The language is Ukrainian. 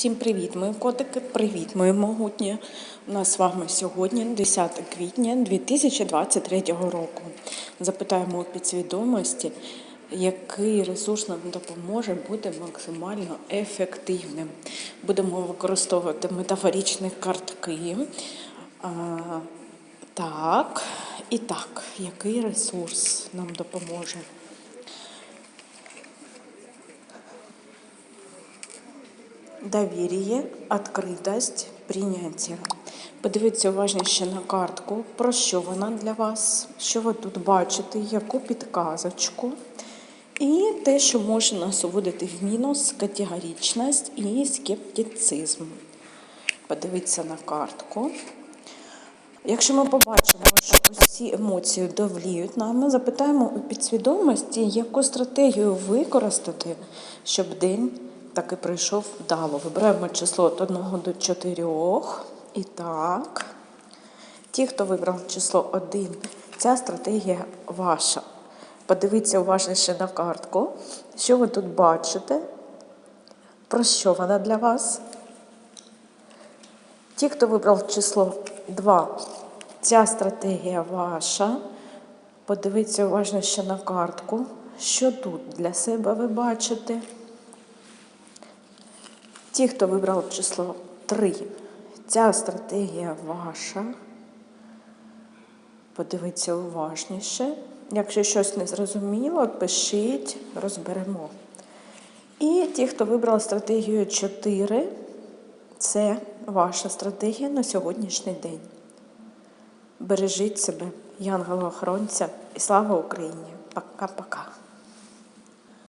Всім привіт, мої котики! Привіт, мої могутні! У нас з вами сьогодні 10 квітня 2023 року. Запитаємо у підсвідомості, який ресурс нам допоможе бути максимально ефективним. Будемо використовувати метафоричні картки. А, так, і так, який ресурс нам допоможе? Довір'я, відкритість, прийняття. Подивіться уважніше на картку, про що вона для вас, що ви тут бачите, яку підказочку. І те, що може нас уводити в мінус, категоричність і скептицизм. Подивіться на картку. Якщо ми побачимо, що усі емоції довліють нам, ми запитаємо у підсвідомості, яку стратегію використати, щоб день таки прийшов вдало. Вибираємо число від 1 до 4. І так, ті, хто вибрав число 1, ця стратегія ваша. Подивіться уважніше на картку, що ви тут бачите, про що вона для вас. Ті, хто вибрав число 2, ця стратегія ваша. Подивіться уважно ще на картку, що тут для себе ви бачите. Ті, хто вибрав число 3, ця стратегія ваша. Подивіться уважніше. Якщо щось не зрозуміло, пишіть, розберемо. І ті, хто вибрав стратегію 4, це ваша стратегія на сьогоднішній день. Бережіть себе, янгола-охоронця, і слава Україні! Пока-пока!